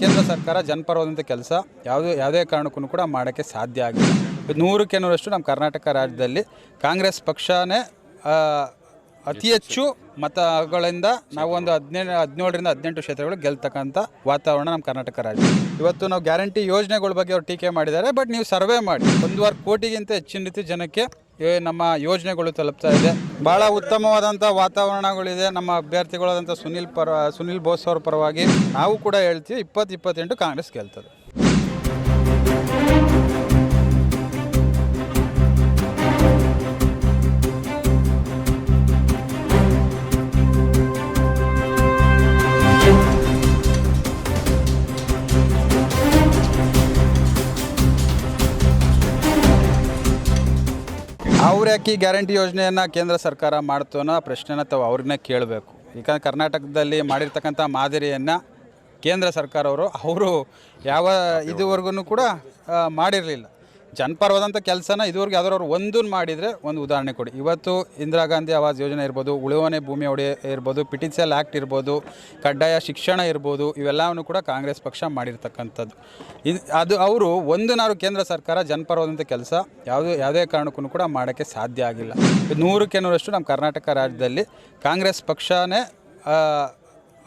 ಕೇಂದ್ರ ಸರ್ಕಾರ ಜನಪರವಾದಂಥ ಕೆಲಸ, ಯಾವುದೇ ಯಾವುದೇ ಕಾರಣಕ್ಕೂ ಕೂಡ ಮಾಡೋಕ್ಕೆ ಸಾಧ್ಯ ಆಗಿಲ್ಲ. ನೂರಕ್ಕೆ ನೂರಷ್ಟು ನಮ್ಮ ಕರ್ನಾಟಕ ರಾಜ್ಯದಲ್ಲಿ ಕಾಂಗ್ರೆಸ್ ಪಕ್ಷನೇ ಅತಿ ಹೆಚ್ಚು ಮತಗಳಿಂದ ನಾವು ಒಂದು ಹದಿನೇಳು ಹದಿನೇಳರಿಂದ ಹದಿನೆಂಟು ಕ್ಷೇತ್ರಗಳು ಗೆಲ್ತಕ್ಕಂಥ ವಾತಾವರಣ ನಮ್ಮ ಕರ್ನಾಟಕ ರಾಜ್ಯ. ಇವತ್ತು ನಾವು ಗ್ಯಾರಂಟಿ ಯೋಜನೆಗಳ ಬಗ್ಗೆ ಅವ್ರು ಟೀಕೆ ಮಾಡಿದ್ದಾರೆ, ಬಟ್ ನೀವು ಸರ್ವೆ ಮಾಡಿ. ಒಂದೂವರೆ ಕೋಟಿಗಿಂತ ಹೆಚ್ಚಿನ ರೀತಿ ಜನಕ್ಕೆ ನಮ್ಮ ಯೋಜನೆಗಳು ತಲುಪ್ತಾ ಇದೆ. ಭಾಳ ಉತ್ತಮವಾದಂಥ ವಾತಾವರಣಗಳಿದೆ. ನಮ್ಮ ಅಭ್ಯರ್ಥಿಗಳಾದಂಥ ಸುನಿಲ್ ಪರ, ಸುನಿಲ್ ಬೋಸ್ ಅವ್ರ ಪರವಾಗಿ ನಾವು ಕೂಡ ಹೇಳ್ತೀವಿ, ಇಪ್ಪತ್ತು, ಇಪ್ಪತ್ತೆಂಟು ಕಾಂಗ್ರೆಸ್ ಗೆಲ್ತದೆ. ಅವ್ರು ಯಾಕೆ ಗ್ಯಾರಂಟಿ ಯೋಜನೆಯನ್ನು ಕೇಂದ್ರ ಸರ್ಕಾರ ಮಾಡ್ತು ಅನ್ನೋ ಪ್ರಶ್ನೆನ ತಾವು ಅವ್ರನ್ನೇ ಕೇಳಬೇಕು. ಯಾಕಂದ್ರೆ ಕರ್ನಾಟಕದಲ್ಲಿ ಮಾಡಿರ್ತಕ್ಕಂಥ ಮಾದರಿಯನ್ನು ಕೇಂದ್ರ ಸರ್ಕಾರವರು, ಅವರು ಯಾವ ಇದುವರೆಗೂ ಕೂಡ ಮಾಡಿರಲಿಲ್ಲ. ಜನಪರವಾದಂಥ ಕೆಲಸನ ಇದುವರೆಗೆ ಯಾವ್ದಾದ್ರು ಒಂದನ್ನು ಮಾಡಿದರೆ ಒಂದು ಉದಾಹರಣೆ ಕೊಡಿ. ಇವತ್ತು ಇಂದಿರಾ ಗಾಂಧಿ ಆವಾಸ್ ಯೋಜನೆ ಇರ್ಬೋದು ಉಳುವನೆ ಭೂಮಿ ಒಡೆ ಇರ್ಬೋದು ಪಿಟಿಸೆಲ್ ಆ್ಯಕ್ಟ್ ಇರ್ಬೋದು, ಕಡ್ಡಾಯ ಶಿಕ್ಷಣ ಇರ್ಬೋದು, ಇವೆಲ್ಲವನ್ನು ಕೂಡ ಕಾಂಗ್ರೆಸ್ ಪಕ್ಷ ಮಾಡಿರ್ತಕ್ಕಂಥದ್ದು. ಇದು ಅದು ಅವರು ಒಂದನಾರು ಕೇಂದ್ರ ಸರ್ಕಾರ ಜನಪರವಾದಂಥ ಕೆಲಸ, ಯಾವುದೇ ಯಾವುದೇ ಕಾರಣಕ್ಕೂ ಕೂಡ ಮಾಡೋಕ್ಕೆ ಸಾಧ್ಯ ಆಗಿಲ್ಲ. ನೂರಕ್ಕೆ ನೂರಷ್ಟು ನಮ್ಮ ಕರ್ನಾಟಕ ರಾಜ್ಯದಲ್ಲಿ ಕಾಂಗ್ರೆಸ್ ಪಕ್ಷನೇ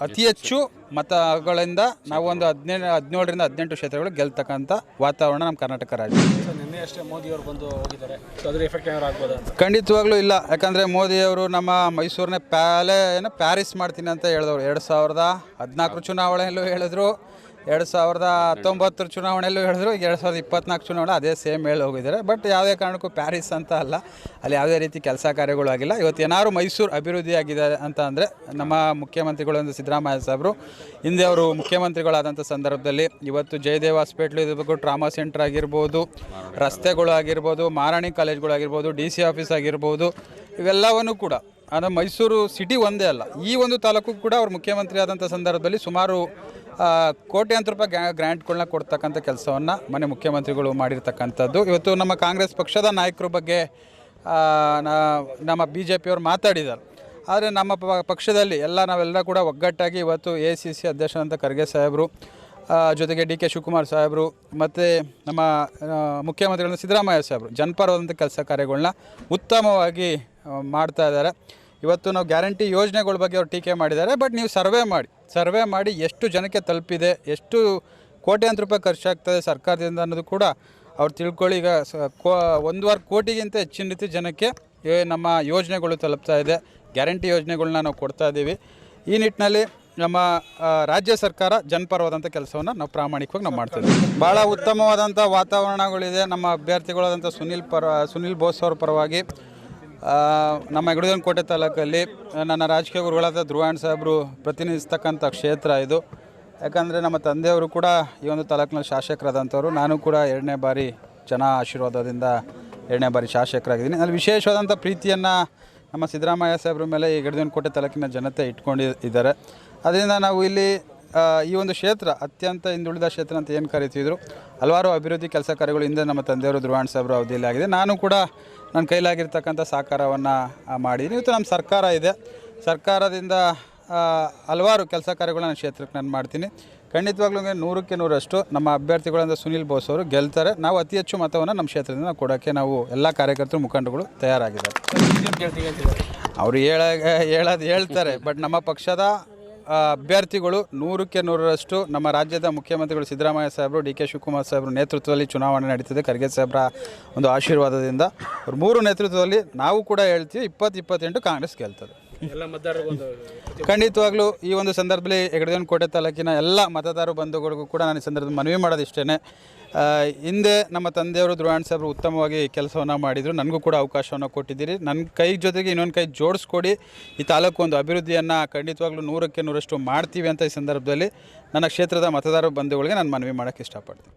ಅತಿ ಹೆಚ್ಚು ಮತಗಳಿಂದ ನಾವು ಒಂದು ಹದಿನೇಳು ಹದಿನೇಳರಿಂದ ಹದಿನೆಂಟು ಕ್ಷೇತ್ರಗಳು ಗೆಲ್ತಕ್ಕಂಥ ವಾತಾವರಣ ನಮ್ಮ ಕರ್ನಾಟಕ ರಾಜ್ಯ. ನಿನ್ನೆ ಅಷ್ಟೇ ಮೋದಿ ಅವರು ಬಂದು ಹೋಗಿದ್ದಾರೆ. ಸೊ ಅದ್ರ ಎಫೆಕ್ಟ್ ಏನಾದ್ರು ಆಗ್ಬೋದಾ ಅಂತ? ಖಂಡಿತವಾಗ್ಲೂ ಇಲ್ಲ. ಯಾಕಂದರೆ ಮೋದಿಯವರು ನಮ್ಮ ಮೈಸೂರಿನ ಪ್ಯಾಲೆ ಏನು ಪ್ಯಾರಿಸ್ ಮಾಡ್ತೀನಿ ಅಂತ ಹೇಳಿದವರು. ಎರಡು ಸಾವಿರದ ಹದಿನಾಲ್ಕು ಚುನಾವಣೆಯಲ್ಲೂ ಹೇಳಿದ್ರು. ಎರಡು ಸಾವಿರದ ಹತ್ತೊಂಬತ್ತರ ಚುನಾವಣೆಯಲ್ಲೂ ಹೇಳಿದ್ರು, ಈಗ ಎರಡು ಸಾವಿರದ ಇಪ್ಪತ್ನಾಲ್ಕು ಚುನಾವಣೆ ಅದೇ ಸೇಮ್ ಹೇಳಿ ಹೋಗಿದ್ದಾರೆ. ಬಟ್ ಯಾವುದೇ ಕಾರಣಕ್ಕೂ ಪ್ಯಾರಿಸ್ ಅಂತ ಅಲ್ಲ, ಅಲ್ಲಿ ಯಾವುದೇ ರೀತಿ ಕೆಲಸ ಕಾರ್ಯಗಳು ಆಗಿಲ್ಲ. ಇವತ್ತು ಏನಾದ್ರು ಮೈಸೂರು ಅಭಿವೃದ್ಧಿ ಆಗಿದೆ ಅಂತ ಅಂದರೆ, ನಮ್ಮ ಮುಖ್ಯಮಂತ್ರಿಗಳು ಒಂದು ಸಿದ್ದರಾಮಯ್ಯ ಸಾಹೇಬರು ಹಿಂದೆ ಅವರು ಮುಖ್ಯಮಂತ್ರಿಗಳಾದಂಥ ಸಂದರ್ಭದಲ್ಲಿ ಇವತ್ತು ಜಯದೇವ್ ಹಾಸ್ಪಿಟ್ಲ್ ಇರಬೇಕು ಟ್ರಾಮಾ ಸೆಂಟರ್ ಆಗಿರ್ಬೋದು, ರಸ್ತೆಗಳು ಆಗಿರ್ಬೋದು, ಮಾರಾಣಿ ಕಾಲೇಜ್ಗಳಾಗಿರ್ಬೋದು ಡಿ ಸಿ ಆಫೀಸ್ ಆಗಿರ್ಬೋದು, ಇವೆಲ್ಲವನ್ನು ಕೂಡ ಅಂದರೆ ಮೈಸೂರು ಸಿಟಿ ಒಂದೇ ಅಲ್ಲ. ಈ ಒಂದು ತಾಲೂಕು ಕೂಡ ಅವ್ರು ಮುಖ್ಯಮಂತ್ರಿ ಆದಂಥ ಸಂದರ್ಭದಲ್ಲಿ ಸುಮಾರು ಕೋಟ್ಯಾಂತರ ರೂಪಾಯಿ ಗ್ಯಾ ಗ್ರ್ಯಾಂಟ್ಗಳನ್ನ ಕೊಡ್ತಕ್ಕಂಥ ಕೆಲಸವನ್ನು ಮನೆ ಮುಖ್ಯಮಂತ್ರಿಗಳು ಮಾಡಿರ್ತಕ್ಕಂಥದ್ದು. ಇವತ್ತು ನಮ್ಮ ಕಾಂಗ್ರೆಸ್ ಪಕ್ಷದ ನಾಯಕರ ಬಗ್ಗೆ ನಮ್ಮ ಬಿ ಜೆ ಪಿಯವರು ಮಾತಾಡಿದ್ದಾರೆ ಆದರೆ ನಮ್ಮ ಪಕ್ಷದಲ್ಲಿ ಎಲ್ಲ ನಾವೆಲ್ಲ ಕೂಡ ಒಗ್ಗಟ್ಟಾಗಿ ಇವತ್ತು ಎ ಸಿ ಸಿ ಅಧ್ಯಕ್ಷರಂತ ಖರ್ಗೆ ಸಾಹೇಬರು ಜೊತೆಗೆ ಡಿ ಕೆ ಶಿವಕುಮಾರ್ ಸಾಹೇಬರು, ಮತ್ತು ನಮ್ಮ ಮುಖ್ಯಮಂತ್ರಿಗಳನ್ನ ಸಿದ್ದರಾಮಯ್ಯ ಸಾಹೇಬರು, ಜನಪರವಾದಂಥ ಕೆಲಸ ಕಾರ್ಯಗಳನ್ನ ಉತ್ತಮವಾಗಿ ಮಾಡ್ತಾ ಇದ್ದಾರೆ. ಇವತ್ತು ನಾವು ಗ್ಯಾರಂಟಿ ಯೋಜನೆಗಳ ಬಗ್ಗೆ ಅವ್ರು ಟೀಕೆ ಮಾಡಿದ್ದಾರೆ, ಬಟ್ ನೀವು ಸರ್ವೆ ಮಾಡಿ. ಸರ್ವೆ ಮಾಡಿ ಎಷ್ಟು ಜನಕ್ಕೆ ತಲುಪಿದೆ, ಎಷ್ಟು ಕೋಟ್ಯಾಂತರ ರೂಪಾಯಿ ಖರ್ಚಾಗ್ತದೆ ಸರ್ಕಾರದಿಂದ ಅನ್ನೋದು ಕೂಡ ಅವ್ರು ತಿಳ್ಕೊಳ್ಳಿ. ಈಗ ಕೋ ಒಂದೂವರೆ ಕೋಟಿಗಿಂತ ಹೆಚ್ಚಿನ ರೀತಿ ಜನಕ್ಕೆ ನಮ್ಮ ಯೋಜನೆಗಳು ತಲುಪ್ತಾ ಇದೆ, ಗ್ಯಾರಂಟಿ ಯೋಜನೆಗಳನ್ನ ನಾವು ಕೊಡ್ತಾ ಇದ್ದೀವಿ. ಈ ನಿಟ್ಟಿನಲ್ಲಿ ನಮ್ಮ ರಾಜ್ಯ ಸರ್ಕಾರ ಜನಪರವಾದಂಥ ಕೆಲಸವನ್ನು ನಾವು ಪ್ರಾಮಾಣಿಕವಾಗಿ ನಾವು ಮಾಡ್ತೀವಿ ಭಾಳ ಉತ್ತಮವಾದಂಥ ವಾತಾವರಣಗಳಿದೆ. ನಮ್ಮ ಅಭ್ಯರ್ಥಿಗಳಾದಂಥ ಸುನಿಲ್ ಪರ, ಸುನಿಲ್ ಬೋಸ್ ಅವ್ರ ಪರವಾಗಿ ನಮ್ಮ ಕೋಟೆ ತಾಲೂಕಲ್ಲಿ ನನ್ನ ರಾಜಕೀಯ ಗುರುಗಳಾದ ಧ್ರುವಾಣ್ ಸಾಹೇಬರು ಪ್ರತಿನಿಧಿಸ್ತಕ್ಕಂಥ ಕ್ಷೇತ್ರ ಇದು. ಯಾಕಂದರೆ ನಮ್ಮ ತಂದೆಯವರು ಕೂಡ ಈ ಒಂದು ತಾಲೂಕಿನಲ್ಲಿ ಶಾಸಕರಾದಂಥವ್ರು. ನಾನು ಕೂಡ ಎರಡನೇ ಬಾರಿ ಜನ ಆಶೀರ್ವಾದದಿಂದ ಎರಡನೇ ಬಾರಿ ಶಾಸಕರಾಗಿದ್ದೀನಿ. ಅಲ್ಲಿ ವಿಶೇಷವಾದಂಥ ಪ್ರೀತಿಯನ್ನು ನಮ್ಮ ಸಿದ್ದರಾಮಯ್ಯ ಸಾಹೇಬ್ರ ಮೇಲೆ ಈ ಕೋಟೆ ತಾಲೂಕಿನ ಜನತೆ ಇಟ್ಕೊಂಡಿದ್ದಾರೆ. ಅದರಿಂದ ನಾವು ಇಲ್ಲಿ ಈ ಒಂದು ಕ್ಷೇತ್ರ ಅತ್ಯಂತ ಹಿಂದುಳಿದ ಕ್ಷೇತ್ರ ಅಂತ ಏನು ಕರಿತಿದ್ರು ಹಲವಾರು ಅಭಿವೃದ್ಧಿ ಕೆಲಸ ಕಾರ್ಯಗಳು ಹಿಂದೆ ನಮ್ಮ ತಂದೆಯವರು ಧ್ರುವಾಣ್ ಸಾಹೇಬ್ರ ಅವಧಿಯಲ್ಲಿ ಆಗಿದೆ. ನಾನು ಕೂಡ ನನ್ನ ಕೈಲಾಗಿರ್ತಕ್ಕಂಥ ಸಹಕಾರವನ್ನು ಮಾಡಿದ್ದೀನಿ. ಇವತ್ತು ನಮ್ಮ ಸರ್ಕಾರ ಇದೆ. ಸರ್ಕಾರದಿಂದ ಹಲವಾರು ಕೆಲಸ ಕಾರ್ಯಗಳನ್ನ ಕ್ಷೇತ್ರಕ್ಕೆ ನಾನು ಮಾಡ್ತೀನಿ. ಖಂಡಿತವಾಗ್ಲೂ ನೂರಕ್ಕೆ ನೂರಷ್ಟು ನಮ್ಮ ಅಭ್ಯರ್ಥಿಗಳಂದ ಸುನಿಲ್ ಬೋಸ್ ಅವರು ಗೆಲ್ತಾರೆ. ನಾವು ಅತಿ ಹೆಚ್ಚು ಮತವನ್ನು ನಮ್ಮ ಕ್ಷೇತ್ರದಿಂದ ಕೊಡೋಕ್ಕೆ ನಾವು ಎಲ್ಲ ಕಾರ್ಯಕರ್ತರು ಮುಖಂಡಗಳು ತಯಾರಾಗಿದ್ದಾರೆ. ಅವರು ಹೇಳ ಹೇಳೋದು ಹೇಳ್ತಾರೆ. ಬಟ್ ನಮ್ಮ ಪಕ್ಷದ ಅಭ್ಯರ್ಥಿಗಳು ನೂರಕ್ಕೆ ನೂರರಷ್ಟು ನಮ್ಮ ರಾಜ್ಯದ ಮುಖ್ಯಮಂತ್ರಿಗಳು ಸಿದ್ದರಾಮಯ್ಯ ಸಾಹೇಬರು, ಡಿ ಕೆ ಶಿವಕುಮಾರ್ ಸಾಹೇಬರು ನೇತೃತ್ವದಲ್ಲಿ ಚುನಾವಣೆ ನಡೀತಿದೆ. ಖರ್ಗೆ ಸಾಹೇಬರ ಒಂದು ಆಶೀರ್ವಾದದಿಂದ. ಅವ್ರ ಮೂರು ನೇತೃತ್ವದಲ್ಲಿ ನಾವು ಕೂಡ ಹೇಳ್ತೀವಿ, ಇಪ್ಪತ್ತು ಇಪ್ಪತ್ತೆಂಟು ಕಾಂಗ್ರೆಸ್ ಗೆಲ್ತದೆ. ಖಂಡಿತವಾಗ್ಲೂ ಈ ಒಂದು ಸಂದರ್ಭದಲ್ಲಿ ಹೆಗಡದೇವನ ಕೋಟೆ ತಾಲೂಕಿನ ಎಲ್ಲ ಮತದಾರ ಬಂಧುಗಳಿಗೂ ಕೂಡ ನಾನು ಈ ಸಂದರ್ಭದಲ್ಲಿ ಮನವಿ ಮಾಡೋದಿಷ್ಟೇ ಹಿಂದೆ ನಮ್ಮ ತಂದೆಯವರು ಧ್ರುವಾಣ್ ಸಾಹೇಬರು ಉತ್ತಮವಾಗಿ ಕೆಲಸವನ್ನು ಮಾಡಿದರು. ನನಗೂ ಕೂಡ ಅವಕಾಶವನ್ನು ಕೊಟ್ಟಿದ್ದೀರಿ. ನನ್ನ ಕೈ ಜೊತೆಗೆ ಇನ್ನೊಂದು ಕೈ ಜೋಡಿಸ್ಕೊಡಿ. ಈ ತಾಲೂಕು ಒಂದು ಅಭಿವೃದ್ಧಿಯನ್ನು ಖಂಡಿತವಾಗ್ಲೂ ನೂರಕ್ಕೆ ನೂರಷ್ಟು ಮಾಡ್ತೀವಿ ಅಂತ ಈ ಸಂದರ್ಭದಲ್ಲಿ ನನ್ನ ಕ್ಷೇತ್ರದ ಮತದಾರ ಬಂಧುಗಳಿಗೆ ನಾನು ಮನವಿ ಮಾಡೋಕ್ಕೆ ಇಷ್ಟಪಡ್ತೀನಿ.